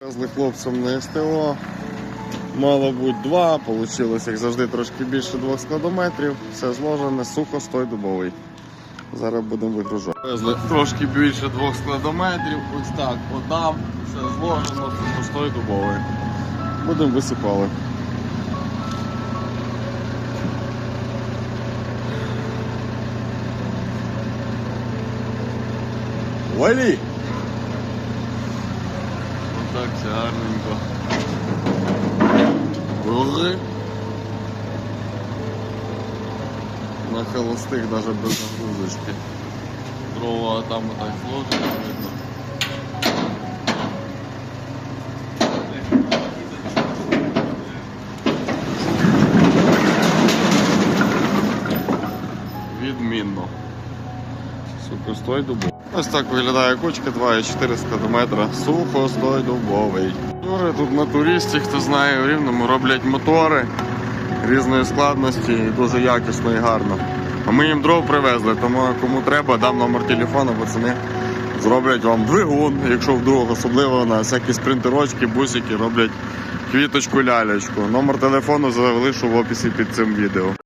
Везли хлопцям на СТО. Мало бути два, вийшло, як завжди, трошки більше двох складометрів. Все зложене, сухо, стой дубовий. Зараз будемо вигружати. Везли трошки більше двох складометрів. Ось так, подам, все зложено, сухо, стой дубовий. Будемо висипали. Валі! Отак все гарненько. Ури. На холостих навіть без нагрузочки. Дрова там отак сложено, видно. Відмінно. Сухостой дубовий. Ось так виглядає кучка 2,4 метра. Сухостой дубовий. Мотори тут на туристі, хто знає, в рівному роблять мотори різної складності і дуже якісно і гарно. А ми їм дров привезли, тому кому треба, дам номер телефону, пацани зроблять вам двигун, якщо вдруг, особливо на всякі спринтерочки, бусики роблять квіточку лялечку. Номер телефону залишу в описі під цим відео.